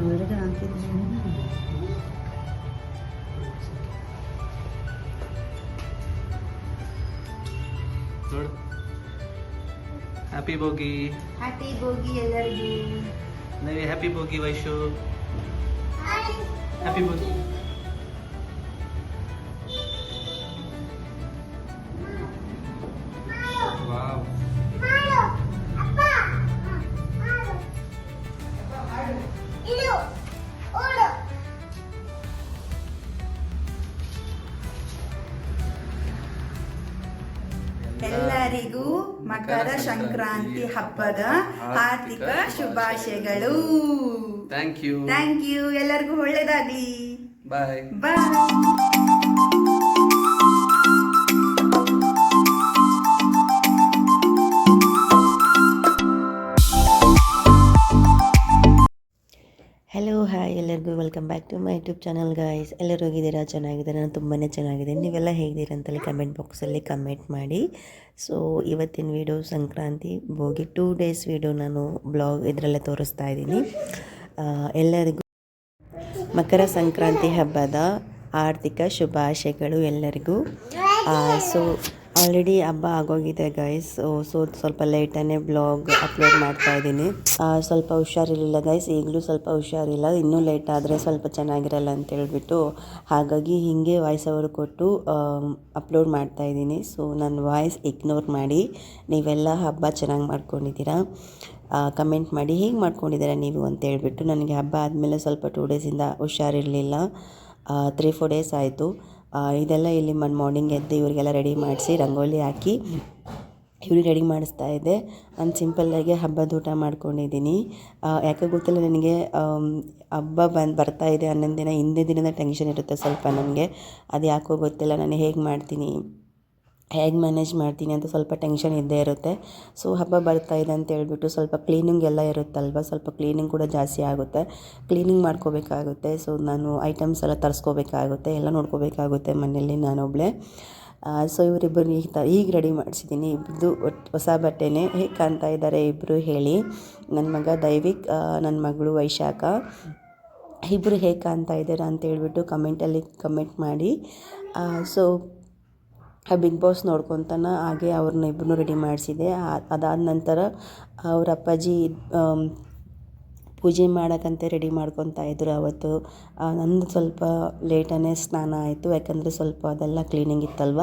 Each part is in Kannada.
ಹೊರಗೆ ಹಾಕಿದ್ದೀನಿ ನೋಡು ಹ್ಯಾಪಿ ಬೋಗಿ ಹ್ಯಾಪಿ ಬೋಗಿ ಎಲ್ಲರಿಗೂ ನವಿ happy bogie Vaishu happy bogie ಎಲ್ಲರಿಗೂ ಮಕರ ಸಂಕ್ರಾಂತಿ ಹಬ್ಬದ ಆರ್ಥಿಕ ಶುಭಾಶಯಗಳು. ಥ್ಯಾಂಕ್ ಯು ಥ್ಯಾಂಕ್ ಯು ಎಲ್ಲರಿಗೂ ಒಳ್ಳೇದಾಗ್ಲಿ. ಬಾಯ್ ಬಾಯ್ ಹಾಯ್ ಎಲ್ಲರಿಗೂ welcome back to my YouTube channel guys. ಎಲ್ಲರೂ ಹೋಗಿದ್ದೀರಾ? ಚೆನ್ನಾಗಿದ್ದೀರಾ? ನಾನು ತುಂಬಾ ಚೆನ್ನಾಗಿದ್ದೀನಿ. ನೀವೆಲ್ಲ ಹೇಗಿದ್ದೀರಾ ಅಂತಲ್ಲಿ ಕಮೆಂಟ್ ಬಾಕ್ಸಲ್ಲಿ ಕಮೆಂಟ್ ಮಾಡಿ. ಸೊ ಇವತ್ತಿನ video Sankranti, Bhogi two days video ನಾನು ಬ್ಲಾಗ್ ಇದರಲ್ಲೇ ತೋರಿಸ್ತಾ ಇದ್ದೀನಿ. ಎಲ್ಲರಿಗೂ ಮಕರ ಸಂಕ್ರಾಂತಿ ಹಬ್ಬದ ಆರ್ಥಿಕ ಶುಭಾಶಯಗಳು ಎಲ್ಲರಿಗೂ. ಸೊ ಆಲ್ರೆಡಿ ಹಬ್ಬ ಆಗೋಗಿದೆ ಗೈಸ್ ಸೊ ಸ್ವಲ್ಪ ಲೇಟನ್ನೇ ಬ್ಲಾಗ್ ಅಪ್ಲೋಡ್ ಮಾಡ್ತಾ ಇದ್ದೀನಿ. ಸ್ವಲ್ಪ ಹುಷಾರಿರಲಿಲ್ಲ ಗೈಸ್ ಈಗಲೂ ಸ್ವಲ್ಪ ಹುಷಾರಿಲ್ಲ. ಇನ್ನೂ ಲೇಟ್ ಆದರೆ ಸ್ವಲ್ಪ ಚೆನ್ನಾಗಿರಲ್ಲ ಅಂತ ಹೇಳ್ಬಿಟ್ಟು ಹಾಗಾಗಿ ಹೀಗೆ ವಾಯ್ಸ್ ಅವರು ಕೊಟ್ಟು ಅಪ್ಲೋಡ್ ಮಾಡ್ತಾ ಇದ್ದೀನಿ. ಸೊ ನನ್ನ ವಾಯ್ಸ್ ಇಗ್ನೋರ್ ಮಾಡಿ ನೀವೆಲ್ಲ ಹಬ್ಬ ಚೆನ್ನಾಗಿ ಮಾಡ್ಕೊಂಡಿದ್ದೀರಾ? ಕಮೆಂಟ್ ಮಾಡಿ ಹೇಗೆ ಮಾಡ್ಕೊಂಡಿದ್ದೀರಾ ನೀವು ಅಂತ ಹೇಳ್ಬಿಟ್ಟು ನನಗೆ ಹಬ್ಬ ಆದಮೇಲೆ ಸ್ವಲ್ಪ ಟೂ ಡೇಸಿಂದ ಹುಷಾರಿರಲಿಲ್ಲ. ತ್ರೀ ಫೋರ್ ಡೇಸ್ ಆಯಿತು. ಇದೆಲ್ಲ ಇಲ್ಲಿ ಮನ್ ಮಾರ್ನಿಂಗ್ ಎದ್ದು ಇವರಿಗೆಲ್ಲ ರೆಡಿ ಮಾಡಿಸಿ ರಂಗೋಲಿ ಹಾಕಿ ಇವ್ರಿಗೆ ರೆಡಿ ಮಾಡಿಸ್ತಾ ಇದ್ದೆ. ನಾನು ಸಿಂಪಲ್ಲಾಗಿ ಹಬ್ಬದ ಊಟ ಮಾಡ್ಕೊಂಡಿದ್ದೀನಿ. ಯಾಕೆ ಗೊತ್ತಿಲ್ಲ ನನಗೆ ಹಬ್ಬ ಬಂದು, ಬರ್ತಾ ಇದೆ ಹನ್ನೊಂದು ದಿನ ಹಿಂದೆ ದಿನದ ಟೆನ್ಷನ್ ಇರುತ್ತೆ ಸ್ವಲ್ಪ ನನಗೆ. ಅದು ಯಾಕೋ ಗೊತ್ತಿಲ್ಲ, ನಾನು ಹೇಗೆ ಮಾಡ್ತೀನಿ? ಹೇಗೆ ಮ್ಯಾನೇಜ್ ಮಾಡ್ತೀನಿ ಅಂತ ಸ್ವಲ್ಪ ಟೆನ್ಷನ್ ಇದ್ದೇ ಇರುತ್ತೆ. ಸೊ ಹಬ್ಬ ಬರ್ತಾ ಇದೆ ಅಂತ ಹೇಳ್ಬಿಟ್ಟು ಸ್ವಲ್ಪ ಕ್ಲೀನಿಂಗ್ ಎಲ್ಲ ಇರುತ್ತಲ್ವ? ಸ್ವಲ್ಪ ಕ್ಲೀನಿಂಗ್ ಕೂಡ ಜಾಸ್ತಿ ಆಗುತ್ತೆ. ಕ್ಲೀನಿಂಗ್ ಮಾಡ್ಕೋಬೇಕಾಗುತ್ತೆ. ಸೊ ನಾನು ಐಟಮ್ಸ್ ಎಲ್ಲ ತರಿಸ್ಕೋಬೇಕಾಗುತ್ತೆ. ಎಲ್ಲ ನೋಡ್ಕೋಬೇಕಾಗುತ್ತೆ ಮನೆಯಲ್ಲಿ ನಾನೊಬ್ಬಳೇ ಸೊ ಇವರಿಬ್ಬರು ಈಗ ತ, ಈಗ ರೆಡಿ ಮಾಡಿಸಿದ್ದೀನಿ. ಇಬ್ಬರದು ಹೊಸ ಬಟ್ಟೆನೇ ಹೇಗೆ ಕಾಣ್ತಾ ಇದ್ದಾರೆ ಇಬ್ಬರು ಹೇಳಿ. ನನ್ನ ಮಗ ದೈವಿಕ್ ನನ್ನ ಮಗಳು ವೈಶಾಖ. ಇಬ್ಬರು ಹೇಗೆ ಕಾಣ್ತಾ ಇದ್ದಾರೆ ಅಂತ ಹೇಳ್ಬಿಟ್ಟು ಕಮೆಂಟಲ್ಲಿ ಕಮೆಂಟ್ ಮಾಡಿ. ಸೊ ಬಿಗ್ ಬಾಸ್ ನೋಡ್ಕೊತಾನ ಹಾಗೆ ಅವ್ರನ್ನ ಇಬ್ಬರನ್ನೂ ರೆಡಿ ಮಾಡಿಸಿದೆ. ಅದಾದ ನಂತರ ಅವ್ರ ಅಪ್ಪಾಜಿ ಪೂಜೆ ಮಾಡೋಕ್ಕಂತ ರೆಡಿ ಮಾಡ್ಕೊತಾ ಇದ್ರು ಅವತ್ತು. ಆ, ನಂದು ಸ್ವಲ್ಪ ಲೇಟನೇ ಸ್ನಾನ ಆಯಿತು. ಯಾಕಂದರೆ ಸ್ವಲ್ಪ ಅದೆಲ್ಲ ಕ್ಲೀನಿಂಗ್ ಇತ್ತಲ್ವ?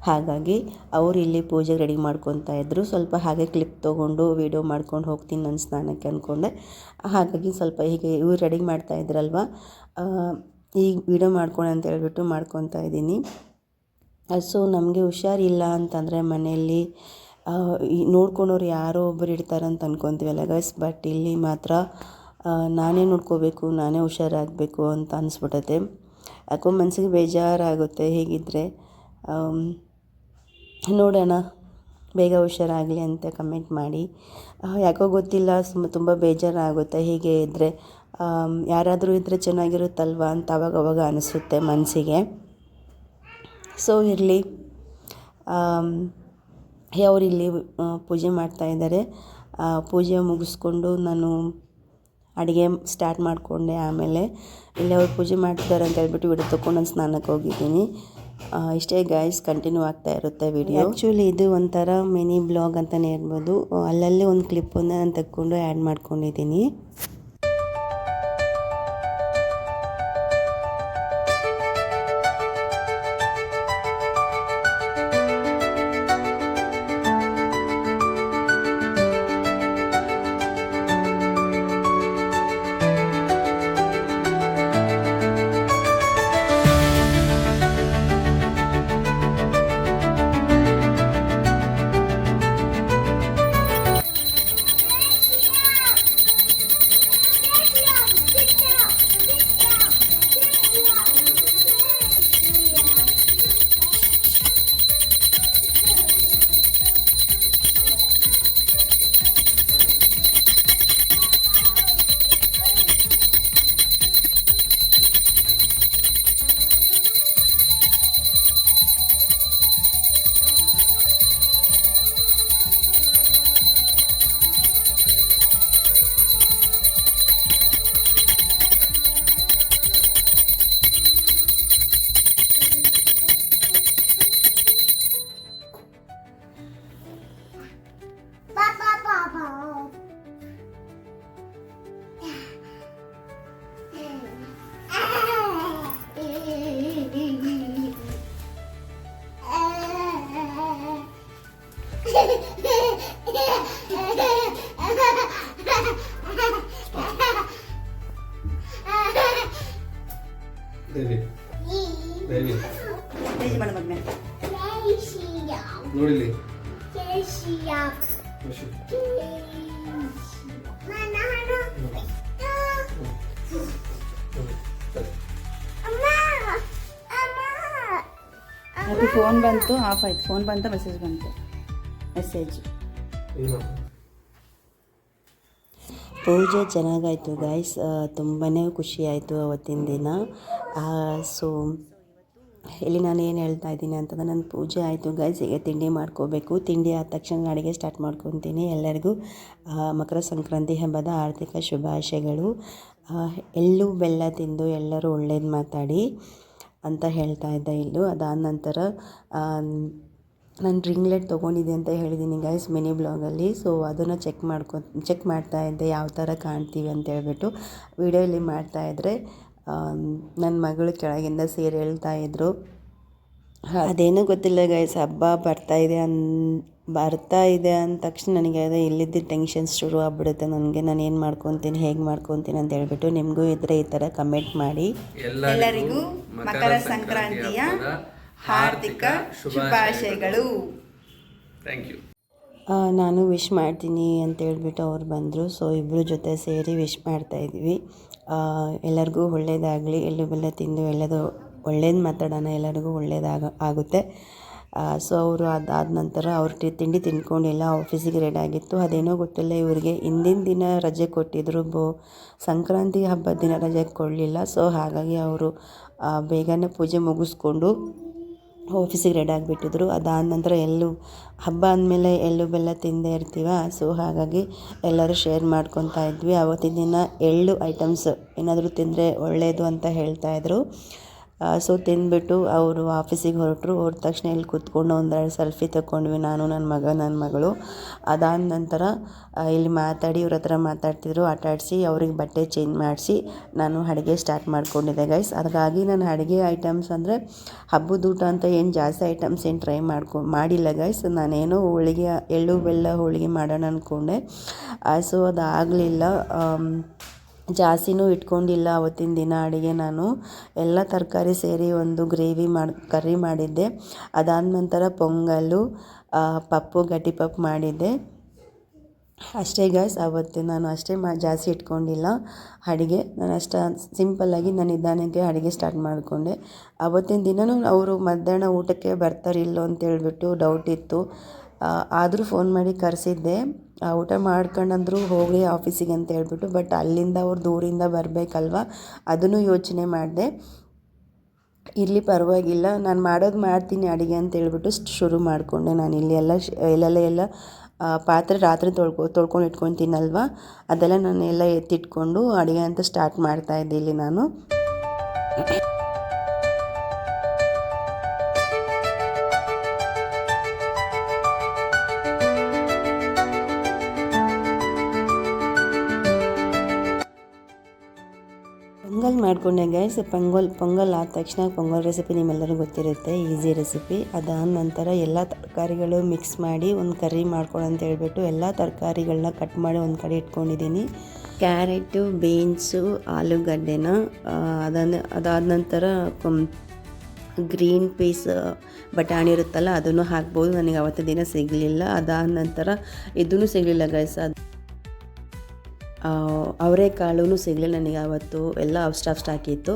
ಹಾಗಾಗಿ ಅವರು ಇಲ್ಲಿ ಪೂಜೆಗೆ ರೆಡಿ ಮಾಡ್ಕೊತಾ ಇದ್ದರು ಸ್ವಲ್ಪ ಹಾಗೆ ಕ್ಲಿಪ್ ತೊಗೊಂಡು ವೀಡಿಯೋ ಮಾಡ್ಕೊಂಡು ಹೋಗ್ತೀನಿ ನನ್ನ ಸ್ನಾನಕ್ಕೆ ಅಂದ್ಕೊಂಡೆ ಹಾಗಾಗಿ ಸ್ವಲ್ಪ ಹೀಗೆ ಇವ್ರು ರೆಡಿ ಮಾಡ್ತಾ ಇದ್ರಲ್ವ? ಆ, ಈಗ ವೀಡಿಯೋ ಮಾಡ್ಕೊಂಡು ಅಂತ ಹೇಳ್ಬಿಟ್ಟು ಮಾಡ್ಕೊತಾ ಇದ್ದೀನಿ. ಸೊ ನಮಗೆ ಹುಷಾರಿಲ್ಲ ಅಂತಂದರೆ ಮನೆಯಲ್ಲಿ ನೋಡ್ಕೊಳೋರು ಯಾರೋ ಒಬ್ಬರು ಇರ್ತಾರಂತ ಅಂದ್ಕೊತೀವಲ್ಲ ಗೈಸ್ ಬಟ್ ಇಲ್ಲಿ ಮಾತ್ರ ನಾನೇ ನೋಡ್ಕೋಬೇಕು, ನಾನೇ ಹುಷಾರಾಗಬೇಕು ಅಂತ ಅನಿಸ್ಬಿಟ್ಟತೆ ಯಾಕೋ ಮನಸ್ಸಿಗೆ ಬೇಜಾರಾಗುತ್ತೆ ಹೇಗಿದ್ದರೆ ನೋಡೋಣ, ಬೇಗ ಹುಷಾರಾಗಲಿ ಅಂತ ಕಮೆಂಟ್ ಮಾಡಿ. ಯಾಕೋ ಗೊತ್ತಿಲ್ಲ ಸುಮ್ಮ ತುಂಬ ಬೇಜಾರಾಗುತ್ತೆ ಹೀಗೆ ಇದ್ದರೆ ಯಾರಾದರೂ ಇದ್ದರೆ ಚೆನ್ನಾಗಿರುತ್ತಲ್ವ ಅಂತ ಅವಾಗ ಅವಾಗ ಅನಿಸುತ್ತೆ ಮನಸ್ಸಿಗೆ ಸೊ, ಇರಲಿ. ಅವ್ರು ಇಲ್ಲಿ ಪೂಜೆ ಮಾಡ್ತಾ ಇದ್ದಾರೆ. ಪೂಜೆ ಮುಗಿಸ್ಕೊಂಡು ನಾನು ಅಡುಗೆ ಸ್ಟಾರ್ಟ್ ಮಾಡಿಕೊಂಡೆ ಆಮೇಲೆ. ಇಲ್ಲಿ ಅವ್ರು ಪೂಜೆ ಮಾಡ್ತಿದ್ದಾರೆ ಅಂತ ಹೇಳ್ಬಿಟ್ಟು ವಿಡಿಯೋ ತೊಗೊಂಡು ನಾನು ಸ್ನಾನಕ್ಕೆ ಹೋಗಿದ್ದೀನಿ. ಇಷ್ಟೇ ಗೈಸ್ ಕಂಟಿನ್ಯೂ ಆಗ್ತಾ ಇರುತ್ತೆ ವಿಡಿಯೋ ಆ್ಯಕ್ಚುಲಿ ಇದು ಒಂಥರ ಮಿನಿ ಬ್ಲಾಗ್ ಅಂತಲೇ ಇರ್ಬೋದು ಅಲ್ಲಲ್ಲೇ ಒಂದು ಕ್ಲಿಪ್ಪನ್ನು ನಾನು ತಗೊಂಡು ಆ್ಯಡ್ ಮಾಡ್ಕೊಂಡಿದ್ದೀನಿ. ಫೋನ್ ಬಂತು, ಆಫ್ ಆಯ್ತು. ಫೋನ್ ಬಂತ ಮೆಸೇಜ್ ಬಂತು. ಮೆಸೇಜ್ ಪೂಜೆ ಚೆನ್ನಾಗಾಯಿತು ಗಾಯ್ಸ್ ತುಂಬಾ ಖುಷಿ ಆಯಿತು ಅವತ್ತಿನ ದಿನ. ಸೊ ಇಲ್ಲಿ ನಾನು ಏನು ಹೇಳ್ತಾ ಇದ್ದೀನಿ ಅಂತಂದ್ರೆ ನನ್ನ ಪೂಜೆ ಆಯಿತು ಗೈಸ್ ಈಗ ತಿಂಡಿ ಮಾಡ್ಕೋಬೇಕು. ತಿಂಡಿ ಆದ ತಕ್ಷಣ ಅಡುಗೆ ಸ್ಟಾರ್ಟ್ ಮಾಡ್ಕೊತೀನಿ ಎಲ್ಲರಿಗೂ. ಮಕರ ಸಂಕ್ರಾಂತಿ ಹಬ್ಬದ ಆರ್ಥಿಕ ಶುಭಾಶಯಗಳು. ಎಳ್ಳು ಬೆಲ್ಲ ತಿಂದು ಎಲ್ಲರೂ ಒಳ್ಳೇದು ಮಾತಾಡಿ. ಅಂತ ಹೇಳ್ತಾ ಇದ್ದೆ ಇಲ್ಲೂ. ಅದಾದ ನಂತರ ನಾನು ರಿಂಗ್ಲೆಟ್ ತೊಗೊಂಡಿದ್ದೆ ಅಂತ ಹೇಳಿದ್ದೀನಿ ಗೈಸ್ ಮಿನಿ ಬ್ಲಾಗಲ್ಲಿ. ಸೊ ಅದನ್ನು ಚೆಕ್ ಮಾಡ್ಕೊ ಚೆಕ್ ಮಾಡ್ತಾ ಇದ್ದೆ ಯಾವ ಥರ ಕಾಣ್ತೀವಿ ಅಂತ ಹೇಳ್ಬಿಟ್ಟು. ವೀಡಿಯೋಲಿ ಮಾಡ್ತಾ ಇದ್ದರೆ ನನ್ನ ಮಗಳು ಕೆಳಗಿಂದ ಸೀರೆ ಹೇಳ್ತಾ ಇದ್ರು. ಅದೇನೂ ಗೊತ್ತಿಲ್ಲ ಗೈಸ್ ಹಬ್ಬ ಬರ್ತಾ ಇದೆ ಅನ್, ಬರ್ತಾ ಇದೆ ಅಂದ ತಕ್ಷಣ ನನಗೆ ಅದೇ ಇಲ್ಲಿದ್ದ ಟೆನ್ಷನ್ಸ್ ಶುರು ಆಗ್ಬಿಡುತ್ತೆ. ನನಗೆ ನಾನು ಏನು ಮಾಡ್ಕೊತೀನಿ, ಹೇಗೆ ಮಾಡ್ಕೊತೀನಿ ಅಂತ ಹೇಳ್ಬಿಟ್ಟು ನಿಮಗೂ ಇದ್ದರೆ ಈ ಥರ ಕಮೆಂಟ್ ಮಾಡಿ. ಎಲ್ಲರಿಗೂ. ಮಕರ ಸಂಕ್ರಾಂತಿಯ ಹಾರ್ದಿಕ ಶುಭಾಶಯಗಳು. ಥ್ಯಾಂಕ್ ಯು ನಾನು ವಿಶ್ ಮಾಡ್ತೀನಿ ಅಂತ ಹೇಳ್ಬಿಟ್ಟು ಅವ್ರು ಬಂದರು. ಸೊ ಇಬ್ಬರು ಜೊತೆ ಸೇರಿ ವಿಶ್ ಮಾಡ್ತಾಯಿದ್ವಿ ಎಲ್ಲರಿಗೂ ಒಳ್ಳೇದಾಗಲಿ. ಎಳ್ಳು ಬೆಲ್ಲ ತಿಂದು ಎಲ್ಲದು ಒಳ್ಳೇದು ಮಾತಾಡೋಣ. ಎಲ್ಲರಿಗೂ ಒಳ್ಳೇದಾಗ ಆಗುತ್ತೆ. ಸೊ ಅವರು ಅದಾದ ನಂತರ ಅವ್ರ ತಿಂಡಿ ತಿನ್ಕೊಂಡಿಲ್ಲ ಆಫೀಸಿಗೆ ರೆಡಿ ಆಗಿತ್ತು. ಅದೇನೋ ಗೊತ್ತಿಲ್ಲ ಇವರಿಗೆ. ಹಿಂದಿನ ದಿನ ರಜೆ ಕೊಟ್ಟಿದ್ರು. ಬೋ, ಸಂಕ್ರಾಂತಿ ಹಬ್ಬದ ದಿನ ರಜೆ ಕೊಡಲಿಲ್ಲ. ಸೊ ಹಾಗಾಗಿ ಅವರು ಬೇಗನೆ ಪೂಜೆ ಮುಗಿಸ್ಕೊಂಡು ಆಫೀಸಿಗೆ ರೆಡಿ ಆಗಿಬಿಟ್ಟಿದ್ರು. ಅದಾದ ನಂತರ ಎಲ್ಲೂ ಹಬ್ಬ ಅಂದಮೇಲೆ ಎಳ್ಳು ಬೆಲ್ಲ ತಿಂದೇ ಇರ್ತೀವ. ಸೊ ಹಾಗಾಗಿ ಎಲ್ಲರೂ ಶೇರ್ ಮಾಡ್ಕೊತಾ ಇದ್ವಿ. ಆವತ್ತಿನ ದಿನ ಎಳ್ಳು ಐಟಮ್ಸ್ ಏನಾದರೂ ತಿಂದರೆ ಒಳ್ಳೆಯದು ಅಂತ ಹೇಳ್ತಾಯಿದ್ರು ಸೊ ತಿಂದ್ಬಿಟ್ಟು ಅವರು ಆಫೀಸಿಗೆ ಹೊರಟರು. ಹೊರಟ ತಕ್ಷಣ ಇಲ್ಲಿ ಕೂತ್ಕೊಂಡು ಒಂದೆರಡು ಸೆಲ್ಫಿ ತಗೊಂಡ್ವಿ ನಾನು ನನ್ನ ಮಗ ನನ್ನ ಮಗಳು. ಅದಾದ ನಂತರ ಇಲ್ಲಿ ಮಾತಾಡಿ ಇವ್ರ ಹತ್ರ ಮಾತಾಡ್ತಿದ್ರು. ಆಟಾಡಿಸಿ ಅವ್ರಿಗೆ ಬಟ್ಟೆ ಚೇಂಜ್ ಮಾಡಿಸಿ ನಾನು ಅಡುಗೆ ಸ್ಟಾರ್ಟ್ ಮಾಡ್ಕೊಂಡಿದ್ದೆ ಗೈಸ್ ಹಾಗಾಗಿ ನಾನು ಅಡುಗೆ ಐಟಮ್ಸ್ ಅಂದರೆ ಹಬ್ಬದ ಊಟ ಅಂತ ಏನು ಜಾಸ್ತಿ ಐಟಮ್ಸ್ ಏನು ಟ್ರೈ ಮಾಡ್ಕೊ, ಮಾಡಿಲ್ಲ ಗೈಸ್ ನಾನೇನೋ ಹೋಳಿಗೆ, ಎಳ್ಳು, ಬೆಲ್ಲ ಹೋಳಿಗೆ ಮಾಡೋಣ ಅಂದ್ಕೊಂಡೆ ಸೊ ಅದು ಆಗಲಿಲ್ಲ ಜಾಸ್ತಿನೂ ಇಟ್ಕೊಂಡಿಲ್ಲ ಅವತ್ತಿನ ದಿನ ಅಡುಗೆ ನಾನು. ಎಲ್ಲ ತರಕಾರಿ ಸೇರಿ ಒಂದು ಗ್ರೇವಿ ಮಾಡಿ, ಕರ್ರಿ ಮಾಡಿದ್ದೆ. ಅದಾದ ನಂತರ ಪೊಂಗಲ್ಲು ಪಪ್ಪು, ಗಟ್ಟಿ ಪಪ್ಪು ಮಾಡಿದ್ದೆ. ಅಷ್ಟೇ ಗೈಸ್ ಅವತ್ತು ನಾನು ಅಷ್ಟೇ ಮಾ, ಜಾಸ್ತಿ ಇಟ್ಕೊಂಡಿಲ್ಲ ಅಡುಗೆ. ನಾನು ಅಷ್ಟು ಸಿಂಪಲ್ಲಾಗಿ ನಾನು ನಿಧಾನಕ್ಕೆ ಅಡುಗೆ ಸ್ಟಾರ್ಟ್ ಮಾಡಿಕೊಂಡೆ. ಅವತ್ತಿನ ದಿನವೂ ಅವರು ಮಧ್ಯಾಹ್ನ ಊಟಕ್ಕೆ ಬರ್ತಾರಿಲ್ಲೋ ಅಂತ ಹೇಳ್ಬಿಟ್ಟು ಡೌಟ್ ಇತ್ತು. ಆದರೂ ಫೋನ್ ಮಾಡಿ ಕರೆಸಿದ್ದೆ. ಊಟ ಮಾಡ್ಕೊಂಡಂದ್ರು ಹೋಗಲಿ ಆಫೀಸಿಗೆ ಅಂತ ಹೇಳ್ಬಿಟ್ಟು, ಬಟ್ ಅಲ್ಲಿಂದ ಅವ್ರು ದೂರಿಂದ ಬರಬೇಕಲ್ವ? ಅದನ್ನು ಯೋಚನೆ ಮಾಡಿದೆ. ಇರಲಿ ಪರವಾಗಿಲ್ಲ, ನಾನು ಮಾಡೋದು ಮಾಡ್ತೀನಿ ಅಡುಗೆ ಅಂತ ಹೇಳ್ಬಿಟ್ಟು ಶುರು ಮಾಡಿಕೊಂಡೆ ನಾನು. ಇಲ್ಲಿ ಎಲ್ಲ ಶ್, ಇಲ್ಲೆಲ್ಲ ಎಲ್ಲ ಪಾತ್ರೆ ರಾತ್ರಿ ತೊಳ್ಕೊ, ತೊಳ್ಕೊಂಡು ಇಟ್ಕೊತೀನಲ್ವ? ಅದೆಲ್ಲ ನಾನು ಎಲ್ಲ ಎತ್ತಿಟ್ಕೊಂಡು ಅಡುಗೆ ಅಂತ ಸ್ಟಾರ್ಟ್ ಮಾಡ್ತಾ ಇದ್ದೆ ಇಲ್ಲಿ ನಾನು. ಪೊಂಗಲ್ ಮಾಡಿಕೊಂಡೆ ಗೈಸ್ ಪೊಂಗಲ್ ಪೊಂಗಲ್ ಆದ ತಕ್ಷಣ ಪೊಂಗಲ್ ರೆಸಿಪಿ ನಿಮ್ಮೆಲ್ಲರಿಗೂ ಗೊತ್ತಿರುತ್ತೆ. ಈಸಿ ರೆಸಿಪಿ ಅದಾದ ನಂತರ ಎಲ್ಲ ತರಕಾರಿಗಳು ಮಿಕ್ಸ್ ಮಾಡಿ ಒಂದು ಕರಿ ಮಾಡ್ಕೊಳ್ಳೋ ಅಂತ ಹೇಳ್ಬಿಟ್ಟು ಎಲ್ಲ ತರಕಾರಿಗಳನ್ನ ಕಟ್ ಮಾಡಿ ಒಂದು ಕಡೆ ಇಟ್ಕೊಂಡಿದ್ದೀನಿ. ಕ್ಯಾರೆಟು ಬೀನ್ಸು ಆಲೂಗಡ್ಡೆನ ಅದನ್ನು, ಅದಾದ ನಂತರ ಗ್ರೀನ್ ಪೀಸ್ ಬಟಾಣಿ ಇರುತ್ತಲ್ಲ, ಅದನ್ನು ಹಾಕ್ಬೋದು. ನನಗೆ ಅವತ್ತು ದಿನ ಸಿಗಲಿಲ್ಲ. ಅದಾದ ನಂತರ ಇದೂ ಸಿಗಲಿಲ್ಲ ಗೈಸ್ ಅದು ಅವರೆಕಾಳು ಸಿಗಲಿ ನನಗೆ ಅವತ್ತು. ಎಲ್ಲ ಸ್ಟಫ್ ಸ್ಟಾಕ್ ಇತ್ತು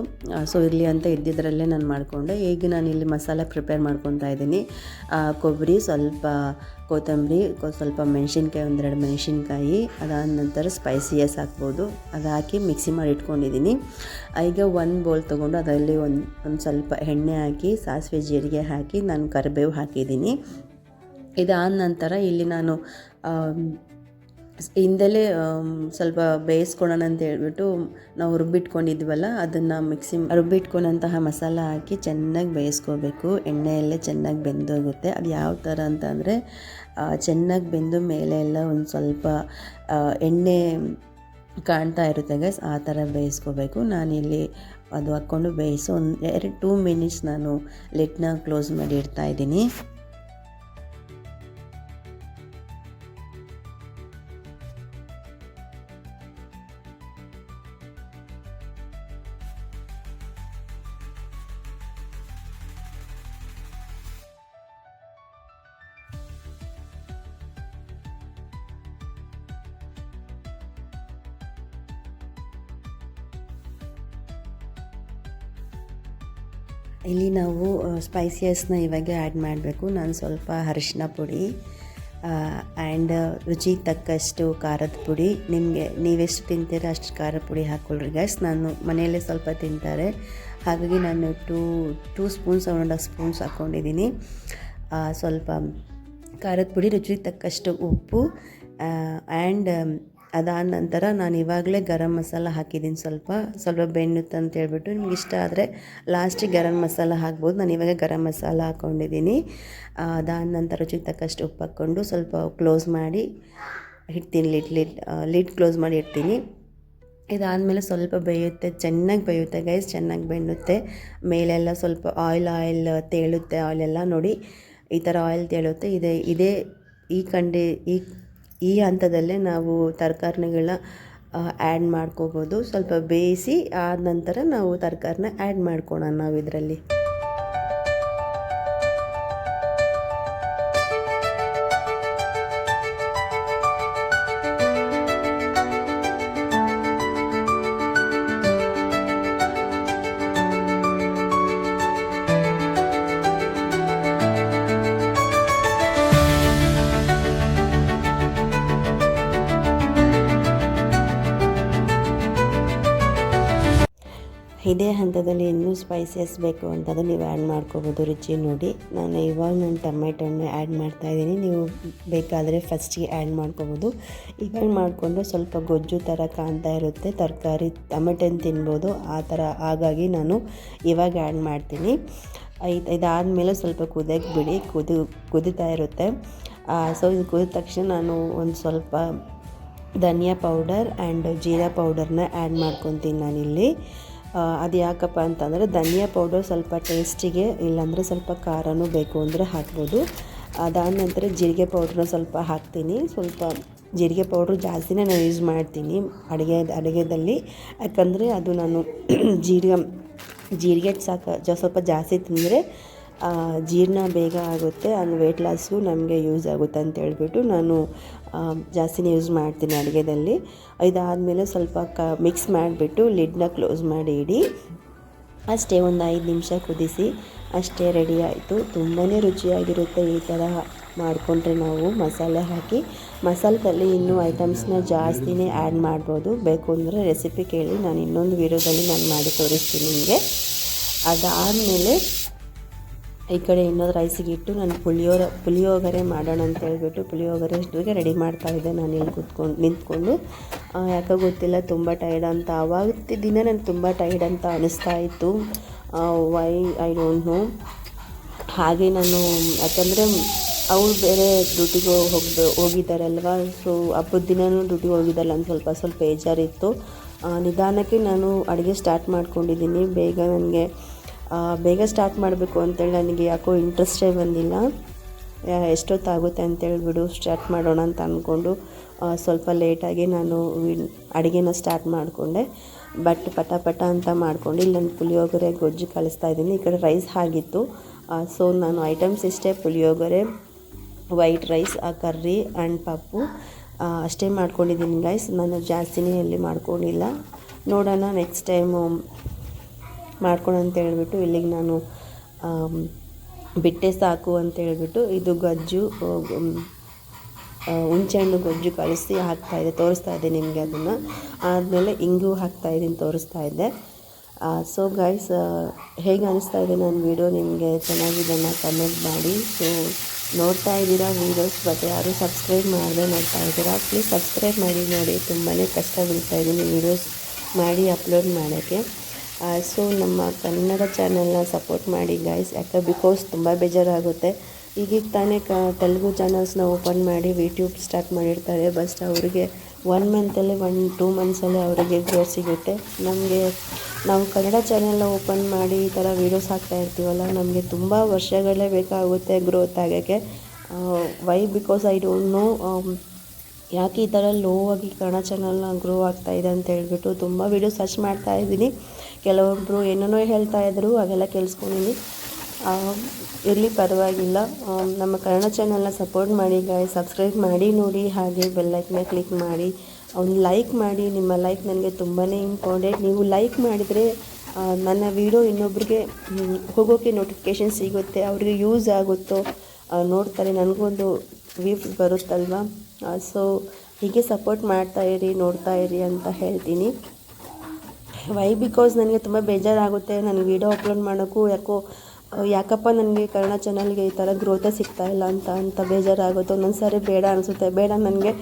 ಸೊ ಇರಲಿ ಅಂತ ಇದ್ದಿದ್ದರಲ್ಲೇ ನಾನು ಮಾಡಿಕೊಂಡೆ. ಈಗ ನಾನು ಇಲ್ಲಿ ಮಸಾಲೆ ಪ್ರಿಪೇರ್ ಮಾಡ್ಕೊತಾ ಇದ್ದೀನಿ. ಕೊಬ್ಬರಿ, ಸ್ವಲ್ಪ ಕೊತ್ತಂಬರಿ ಸ್ವಲ್ಪ ಮೆಣಸಿನ್ಕಾಯಿ, ಒಂದೆರಡು ಮೆಣಸಿನ್ಕಾಯಿ, ಅದಾದ ನಂತರ ಸ್ಪೈಸಿಯಸ್ ಹಾಕ್ಬೋದು. ಅದು ಹಾಕಿ ಮಿಕ್ಸಿ ಮಾಡಿ ಇಟ್ಕೊಂಡಿದ್ದೀನಿ. ಈಗ ಒಂದು ಬೌಲ್ ತೊಗೊಂಡು ಅದರಲ್ಲಿ ಒಂದು ಒಂದು ಸ್ವಲ್ಪ ಎಣ್ಣೆ ಹಾಕಿ, ಸಾಸಿವೆ ಜೀರಿಗೆ ಹಾಕಿ, ನಾನು ಕರಿಬೇವು ಹಾಕಿದ್ದೀನಿ. ಇದಾದ ನಂತರ ಇಲ್ಲಿ ನಾನು ಹಿಂದೆಲೇ ಸ್ವಲ್ಪ ಬೇಯಿಸ್ಕೊಳ್ಳೋಣ ಅಂತ ಹೇಳ್ಬಿಟ್ಟು ನಾವು ರುಬ್ಬಿಟ್ಕೊಂಡಿದ್ವಲ್ಲ, ಅದನ್ನು ಮಿಕ್ಸಿ ರುಬ್ಬಿಟ್ಕೊಂಡಂತಹ ಮಸಾಲ ಹಾಕಿ ಚೆನ್ನಾಗಿ ಬೇಯಿಸ್ಕೋಬೇಕು. ಎಣ್ಣೆಯಲ್ಲೇ ಚೆನ್ನಾಗಿ ಬೆಂದೋಗುತ್ತೆ. ಅದು ಯಾವ ಥರ ಅಂತ ಅಂದರೆ ಚೆನ್ನಾಗಿ ಬೆಂದು ಮೇಲೆ ಎಲ್ಲ ಒಂದು ಸ್ವಲ್ಪ ಎಣ್ಣೆ ಕಾಣ್ತಾ ಇರುತ್ತೆ ಗೈಸ್ ಆ ಥರ ಬೇಯಿಸ್ಕೋಬೇಕು. ನಾನಿಲ್ಲಿ ಅದು ಹಾಕ್ಕೊಂಡು ಬೇಯಿಸಿ ಒಂದು ಎರಡು ಟೂ ಮಿನಿಟ್ಸ್ ನಾನು ಲಿಟ್ನ ಕ್ಲೋಸ್ ಮಾಡಿ ಇಡ್ತಾ ಇಲ್ಲಿ ನಾವು ಸ್ಪೈಸಿಯಸ್ನ ಇವಾಗ ಆ್ಯಡ್ ಮಾಡಬೇಕು. ನಾನು ಸ್ವಲ್ಪ ಅರಿಶಿನ ಪುಡಿ ಆ್ಯಂಡ್ ರುಚಿಗೆ ತಕ್ಕಷ್ಟು ಖಾರದ ಪುಡಿ. ನಿಮಗೆ, ನೀವೆಷ್ಟು ತಿಂತೀರ ಅಷ್ಟು ಖಾರದ ಪುಡಿ ಹಾಕ್ಕೊಳ್ರಿ ಗ್ಯಾಸ್ ನಾನು ಮನೆಯಲ್ಲೇ ಸ್ವಲ್ಪ ತಿಂತಾರೆ. ಹಾಗಾಗಿ ನಾನು two two spoons one half spoons ಹಾಕ್ಕೊಂಡಿದ್ದೀನಿ ಸ್ವಲ್ಪ ಖಾರದ ಪುಡಿ ರುಚಿಗೆ ತಕ್ಕಷ್ಟು ಉಪ್ಪು ಆ್ಯಂಡ್ ಅದಾದ ನಂತರ ನಾನು ಇವಾಗಲೇ ಗರಂ ಮಸಾಲ ಹಾಕಿದ್ದೀನಿ ಸ್ವಲ್ಪ ಸ್ವಲ್ಪ ಬೆಣ್ಣುತ್ತೆ ಅಂತ ಹೇಳ್ಬಿಟ್ಟು ನಿಮ್ಗೆ ಇಷ್ಟ ಆದರೆ ಲಾಸ್ಟಿಗೆ ಗರಂ ಮಸಾಲ ಹಾಕ್ಬೋದು. ನಾನು ಇವಾಗ ಗರಂ ಮಸಾಲ ಹಾಕ್ಕೊಂಡಿದ್ದೀನಿ ಅದಾದ ನಂತರ ರುಚಿಗೆ ತಕ್ಕಷ್ಟು ಉಪ್ಪು ಹಾಕ್ಕೊಂಡು ಸ್ವಲ್ಪ ಕ್ಲೋಸ್ ಮಾಡಿ ಇಡ್ತೀನಿ ಲಿಡ್ ಲಿಡ್ ಲಿಡ್ ಕ್ಲೋಸ್ ಮಾಡಿ ಇಡ್ತೀನಿ. ಇದಾದಮೇಲೆ ಸ್ವಲ್ಪ ಬೇಯುತ್ತೆ, ಚೆನ್ನಾಗಿ ಬೇಯುತ್ತೆ ಗೈಸ್ ಚೆನ್ನಾಗಿ ಬೆಣ್ಣುತ್ತೆ. ಮೇಲೆಲ್ಲ ಸ್ವಲ್ಪ ಆಯಿಲ್ ಆಯಿಲ್ ತೇಳುತ್ತೆ ಆಯಿಲೆಲ್ಲ ನೋಡಿ ಈ ಥರ ಆಯಿಲ್ ತೇಳುತ್ತೆ. ಇದೆ, ಇದೇ ಈ ಕಂಡಿ, ಈ ಈ ಹಂತದಲ್ಲೇ ನಾವು ತರಕಾರಿಗಳ ಆ್ಯಡ್ ಮಾಡ್ಕೋಬೋದು. ಸ್ವಲ್ಪ ಬೇಯಿಸಿ ಆದ ನಂತರ ನಾವು ತರಕಾರಿನ ಆ್ಯಡ್ ಮಾಡ್ಕೊಳ್ಳೋಣ ನಾವು ಇದರಲ್ಲಿ ಇದೇ ಹಂತದಲ್ಲಿ ಇನ್ನೂ ಸ್ಪೈಸಸ್ ಬೇಕು ಅಂತಂದರೆ ನೀವು ಆ್ಯಡ್ ಮಾಡ್ಕೋಬೋದು. ರುಚಿ ನೋಡಿ. ನಾನು ಇವಾಗ ನಾನು ಟೊಮೆಟೊನ ಆ್ಯಡ್ ಮಾಡ್ತಾಯಿದ್ದೀನಿ ನೀವು ಬೇಕಾದರೆ ಫಸ್ಟಿಗೆ ಆ್ಯಡ್ ಮಾಡ್ಕೋಬೋದು. ಇವಾಗ ಮಾಡಿಕೊಂಡು ಸ್ವಲ್ಪ ಗೊಜ್ಜು ಥರ ಕಾಣ್ತಾ ಇರುತ್ತೆ. ತರಕಾರಿ ಟೊಮೆಟೊನ ತಿನ್ಬೋದು. ಆ ಥರ ಹಾಗಾಗಿ ನಾನು ಇವಾಗ ಆ್ಯಡ್ ಮಾಡ್ತೀನಿ. ಇದು ಇದಾದಮೇಲೆ ಸ್ವಲ್ಪ ಕುದಿಯಕ್ಕೆ ಬಿಡಿ. ಕುದಿ, ಕುದೀತಾ ಇರುತ್ತೆ. ಸೊ ಇದು ಕುದಿದ ತಕ್ಷಣ ನಾನು ಒಂದು ಸ್ವಲ್ಪ ಧನಿಯಾ ಪೌಡರ್ ಆ್ಯಂಡ್ ಜೀರಾ ಪೌಡರ್ನ ಆ್ಯಡ್ ಮಾಡ್ಕೊತೀನಿ ನಾನಿಲ್ಲಿ. ಅದು ಯಾಕಪ್ಪ ಅಂತಂದರೆ ಧನಿಯಾ ಪೌಡರ್ ಸ್ವಲ್ಪ ಟೇಸ್ಟಿಗೆ ಇಲ್ಲಾಂದರೆ ಸ್ವಲ್ಪ ಖಾರನೂ ಬೇಕು ಅಂದರೆ ಹಾಕ್ಬೋದು. ಅದಾದ ನಂತರ ಜೀರಿಗೆ ಪೌಡ್ರನ್ನ ಸ್ವಲ್ಪ ಹಾಕ್ತೀನಿ. ಸ್ವಲ್ಪ ಜೀರಿಗೆ ಪೌಡ್ರ್ ಜಾಸ್ತಿನೇ ನಾನು ಯೂಸ್ ಮಾಡ್ತೀನಿ ಅಡುಗೆ, ಅಡುಗೆದಲ್ಲಿ. ಯಾಕಂದರೆ ಅದು ನಾನು ಜೀರಿಗೆ ಜೀರಿಗೆ ಸಾಕು ಸ್ವಲ್ಪ ಜಾಸ್ತಿ ತಿಂದರೆ ಜೀರ್ಣ ಬೇಗ ಆಗುತ್ತೆ ಆ್ಯಂಡ್ ವೆಯ್ಟ್ ಲಾಸ್ಗೂ ನಮಗೆ ಯೂಸ್ ಆಗುತ್ತೆ ಅಂತ ಹೇಳ್ಬಿಟ್ಟು ನಾನು ಜಾಸ್ತಿನೇ ಯೂಸ್ ಮಾಡ್ತೀನಿ ಅಡುಗೆದಲ್ಲಿ. ಇದಾದಮೇಲೆ ಸ್ವಲ್ಪ ಕ ಮಿಕ್ಸ್ ಮಾಡಿಬಿಟ್ಟು ಲಿಡ್ನ ಕ್ಲೋಸ್ ಮಾಡಿ ಇಡಿ. ಅಷ್ಟೇ ಒಂದು ಐದು ನಿಮಿಷ ಕುದಿಸಿ, ಅಷ್ಟೇ ರೆಡಿ ಆಯಿತು. ತುಂಬಾ ರುಚಿಯಾಗಿರುತ್ತೆ ಈ ಥರ ಮಾಡಿಕೊಂಡ್ರೆ ನಾವು ಮಸಾಲೆ ಹಾಕಿ. ಮಸಾಲದಲ್ಲಿ ಇನ್ನೂ ಐಟಮ್ಸ್ನ ಜಾಸ್ತಿನೇ ಆ್ಯಡ್ ಮಾಡ್ಬೋದು. ಬೇಕು ಅಂದರೆ ರೆಸಿಪಿ ಕೇಳಿ, ನಾನು ಇನ್ನೊಂದು ವೀಡಿಯೋದಲ್ಲಿ ನಾನು ಮಾಡಿ ತೋರಿಸ್ತೀನಿ ನಿಮಗೆ. ಅದಾದಮೇಲೆ ಈ ಕಡೆ ಇನ್ನೊಂದು ರೈಸಿಗೆ ಇಟ್ಟು ನಾನು ಪುಳಿಯೋರ ಪುಳಿಯೋಗರೆ ಮಾಡೋಣ ಅಂತ ಹೇಳ್ಬಿಟ್ಟು ಪುಳಿಯೋಗರೆ ಅಷ್ಟಿಗೆ ರೆಡಿ ಮಾಡ್ತಾ ಇದ್ದೆ. ನಾನು ಇಲ್ಲಿ ಕೂತ್ಕೊಂಡು, ನಿಂತ್ಕೊಂಡು. ಯಾಕೋ ಗೊತ್ತಿಲ್ಲ, ತುಂಬ ಟೈರ್ಡ್ ಅಂತ. ಆವತ್ತಿನ ದಿನ ನನಗೆ ತುಂಬ ಟೈರ್ಡ್ ಅಂತ ಅನಿಸ್ತಾ ಇತ್ತು. ವೈ ಐ ಡೋಂಟ್ ನೋ ಹಾಗೆ ನಾನು, ಯಾಕಂದರೆ ಅವ್ರು ಬೇರೆ ಡ್ಯೂಟಿಗೆ ಹೋಗಿ ಹೋಗಿದ್ದಾರಲ್ವ? ಸೊ ಹಬ್ಬದ ದಿನವೂ ಡ್ಯೂಟಿಗೆ ಹೋಗಿದ್ದಾರಲ್ಲ ಅಂತ ಸ್ವಲ್ಪ ಸ್ವಲ್ಪ ಬೇಜಾರಿತ್ತು. ನಿಧಾನಕ್ಕೆ ನಾನು ಅಡುಗೆ ಸ್ಟಾರ್ಟ್ ಮಾಡ್ಕೊಂಡಿದ್ದೀನಿ. ಬೇಗ ನನಗೆ ಬೇಗ ಸ್ಟಾರ್ಟ್ ಮಾಡಬೇಕು ಅಂತೇಳಿ ನನಗೆ ಯಾಕೋ ಇಂಟ್ರೆಸ್ಟೇ ಬಂದಿಲ್ಲ. ಎಷ್ಟೊತ್ತಾಗುತ್ತೆ ಅಂತೇಳ್ಬಿಡು ಸ್ಟಾರ್ಟ್ ಮಾಡೋಣ ಅಂತ ಅಂದ್ಕೊಂಡು ಸ್ವಲ್ಪ ಲೇಟಾಗಿ ನಾನು ಅಡುಗೆನ ಸ್ಟಾರ್ಟ್ ಮಾಡಿಕೊಂಡೆ. ಬಟ್ ಪಟ ಪಟ ಅಂತ ಮಾಡ್ಕೊಂಡು ಇಲ್ಲಿ ನಾನು ಪುಳಿಯೋಗರೆ, ಗೊಜ್ಜು ಕಳಿಸ್ತಾ ಇದ್ದೀನಿ. ಈ ಕಡೆ ರೈಸ್ ಆಗಿತ್ತು. ಸೊ ನಾನು ಐಟಮ್ಸ್ ಇಷ್ಟೇ, ಪುಳಿಯೋಗರೆ ವೈಟ್ ರೈಸ್ ಆ ಕರ್ರಿ ಆ್ಯಂಡ್ ಪಪ್ಪು. ಅಷ್ಟೇ ಮಾಡ್ಕೊಂಡಿದ್ದೀನಿ ಗೈಸ್ ನಾನು ಜಾಸ್ತಿನೇ ಎಲ್ಲಿ ಮಾಡ್ಕೊಂಡಿಲ್ಲ. ನೋಡೋಣ ನೆಕ್ಸ್ಟ್ ಟೈಮು ಮಾಡ್ಕೊಳ ಅಂತ ಹೇಳ್ಬಿಟ್ಟು ಇಲ್ಲಿಗೆ ನಾನು ಬಿಟ್ಟೆ ಸಾಕು ಅಂತ ಹೇಳ್ಬಿಟ್ಟು ಇದು ಗಜ್ಜು ಹುಣ್ಸೆಹಣ್ಣು ಗೊಜ್ಜು ಕಳಿಸಿ ಇದೆ, ತೋರಿಸ್ತಾ ಇದೆ ನಿಮಗೆ ಅದನ್ನು. ಆದಮೇಲೆ ಇಂಗು ಹಾಕ್ತಾಯಿದ್ದೀನಿ ತೋರಿಸ್ತಾ ಇದ್ದೆ ಸೊ ಗೈಸ್ ಹೇಗೆ ಅನಿಸ್ತಾ ಇದೆ ನನ್ನ ವೀಡಿಯೋ ನಿಮಗೆ ಚೆನ್ನಾಗಿದ್ದನ್ನು ಕಮೆಂಟ್ ಮಾಡಿ. ಸೊ ನೋಡ್ತಾ ಇದ್ದೀರಾ ವೀಡಿಯೋಸ್ ಬಟ್ ಯಾರು ಸಬ್ಸ್ಕ್ರೈಬ್ ಮಾಡದೆ ನೋಡ್ತಾ ಇದ್ದೀರಾ ಪ್ಲೀಸ್ ಸಬ್ಸ್ಕ್ರೈಬ್ ಮಾಡಿ ನೋಡಿ. ತುಂಬಾ ಕಷ್ಟ ಬೀಳ್ತಾ ಇದ್ದೀನಿ ವೀಡಿಯೋಸ್ ಮಾಡಿ ಅಪ್ಲೋಡ್ ಮಾಡೋಕ್ಕೆ. ಸೊ ನಮ್ಮ ಕನ್ನಡ ಚಾನೆಲ್ನ ಸಪೋರ್ಟ್ ಮಾಡಿ ಗೈಸ್ ಯಾಕೆ ಬಿಕಾಸ್ ತುಂಬ ಬೇಜಾರಾಗುತ್ತೆ. ಈಗೀಗ ತಾನೇ ಕ, ತೆಲುಗು ಚಾನಲ್ಸ್ನ ಓಪನ್ ಮಾಡಿ ಯೂಟ್ಯೂಬ್ ಸ್ಟಾರ್ಟ್ ಮಾಡಿರ್ತಾರೆ. ಬಸ್ ಅವರಿಗೆ ಒನ್ ಮಂತಲ್ಲಿ ಒನ್ ಟೂ ಮಂತ್ಸಲ್ಲಿ ಅವರಿಗೆ ಗ್ರೋ ಸಿಗುತ್ತೆ. ನಮಗೆ, ನಾವು ಕನ್ನಡ ಚಾನೆಲ್ನ ಓಪನ್ ಮಾಡಿ ಈ ಥರ ವೀಡಿಯೋಸ್ ಹಾಕ್ತಾ ಇರ್ತೀವಲ್ಲ, ನಮಗೆ ತುಂಬ ವರ್ಷಗಳೇ ಬೇಕಾಗುತ್ತೆ ಗ್ರೋತ್ ಆಗೋಕ್ಕೆ. Why because I don't know ಯಾಕೆ ಈ ಥರ ಲೋ ಆಗಿ ಕನ್ನಡ ಚಾನಲ್ನ ಗ್ರೋ ಆಗ್ತಾಯಿದೆ ಅಂತ ಹೇಳಿಬಿಟ್ಟು ತುಂಬ ವೀಡಿಯೋ ಸರ್ಚ್ ಮಾಡ್ತಾ ಇದ್ದೀನಿ. ಕೆಲವೊಬ್ಬರು ಏನೇನೋ ಹೇಳ್ತಾ ಇದ್ದರು ಅವೆಲ್ಲ ಕೇಳಿಸ್ಕೊಂಡಿದ್ದೀನಿ ಇರಲಿ ಪರವಾಗಿಲ್ಲ. ನಮ್ಮ ಕನ್ನಡ ಚಾನಲ್ನ ಸಪೋರ್ಟ್ ಮಾಡಿ ಗಾಯ ಸಬ್ಸ್ಕ್ರೈಬ್ ಮಾಡಿ, ನೋಡಿ. ಹಾಗೆ ಬೆಲ್ಲೈಕ್ನ ಕ್ಲಿಕ್ ಮಾಡಿ. ಅವ್ನು ಲೈಕ್ ಮಾಡಿ. ನಿಮ್ಮ ಲೈಕ್ ನನಗೆ ತುಂಬಾ ಇಂಪಾರ್ಟೆಂಟ್ ನೀವು ಲೈಕ್ ಮಾಡಿದರೆ ನನ್ನ ವಿಡಿಯೋ ಇನ್ನೊಬ್ರಿಗೆ ಹೋಗೋಕ್ಕೆ ನೋಟಿಫಿಕೇಷನ್ ಸಿಗುತ್ತೆ. ಅವ್ರಿಗೆ ಯೂಸ್ ಆಗುತ್ತೋ ನೋಡ್ತಾರೆ. ನನಗೊಂದು ವ್ಯೂಸ್ ಬರುತ್ತಲ್ವ? ಸೊ ಹೀಗೆ ಸಪೋರ್ಟ್ ಮಾಡ್ತಾ ಇರಿ, ನೋಡ್ತಾ ಇರಿ ಅಂತ ಹೇಳ್ತೀನಿ. ವೈ ಬಿಕಾಸ್ ನನಗೆ ತುಂಬ ಬೇಜಾರಾಗುತ್ತೆ. ನನಗೆ ವೀಡಿಯೋ ಅಪ್ಲೋಡ್ ಮಾಡೋಕ್ಕೂ ಯಾಕೋ, ಯಾಕಪ್ಪ ನನಗೆ ಕನ್ನಡ ಚಾನಲ್ಗೆ ಈ ಥರ ಗ್ರೋತೆ ಸಿಗ್ತಾ ಇಲ್ಲ ಅಂತ ಅಂತ ಬೇಜಾರಾಗುತ್ತೆ. ಒಂದೊಂದು ಸಾರಿ ಬೇಡ ಅನಿಸುತ್ತೆ. ಬೇಡ ನನಗೆ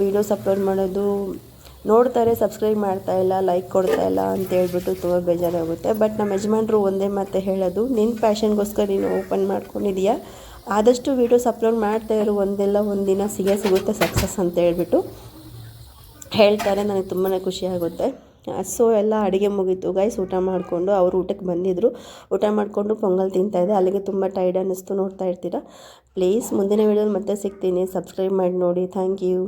ವೀಡಿಯೋಸ್ ಅಪ್ಲೋಡ್ ಮಾಡೋದು. ನೋಡ್ತಾರೆ ಸಬ್ಸ್ಕ್ರೈಬ್ ಮಾಡ್ತಾ ಇಲ್ಲ ಲೈಕ್ ಕೊಡ್ತಾ ಇಲ್ಲ ಅಂತ ಹೇಳ್ಬಿಟ್ಟು ತುಂಬ ಬೇಜಾರಾಗುತ್ತೆ. ಬಟ್ ನಮ್ಮ ಯಜಮಾನ್ರು ಒಂದೇ ಮತ್ತೆ ಹೇಳೋದು ನಿನ್ನ ಪ್ಯಾಷನ್ಗೋಸ್ಕರ ನೀನು ಓಪನ್ ಮಾಡ್ಕೊಂಡಿದೀಯಾ? ಆದಷ್ಟು ವೀಡಿಯೋಸ್ ಅಪ್ಲೋಡ್ ಮಾಡ್ತಾ ಇರು. ಒಂದೆಲ್ಲ ಒಂದಿನ ಸಿಗೇ ಸಿಗುತ್ತೆ ಸಕ್ಸಸ್ ಅಂತ ಹೇಳ್ಬಿಟ್ಟು ಹೇಳ್ತಾರೆ. ನನಗೆ ತುಂಬಾ ಖುಷಿ ಆಗುತ್ತೆ. ಸೊ ಎಲ್ಲ ಅಡುಗೆ ಮುಗೀತು. ಗೈಸ್ ಊಟ ಮಾಡಿಕೊಂಡು ಅವರು ಊಟಕ್ಕೆ ಬಂದಿದ್ದರು ಊಟ ಮಾಡಿಕೊಂಡು ಪೊಂಗಲ್ ತಿಂತಾಯಿದ್ದೆ ಅಲ್ಲಿಗೆ ತುಂಬ ಟೈರ್ಡ್ ಅನ್ನಿಸ್ತು ನೋಡ್ತಾ ಇರ್ತೀರಾ? ಪ್ಲೀಸ್ ಮುಂದಿನ ವೀಡಿಯೋಲಿ ಮತ್ತೆ ಸಿಗ್ತೀನಿ. ಸಬ್ಸ್ಕ್ರೈಬ್ ಮಾಡಿ ನೋಡಿ. Thank you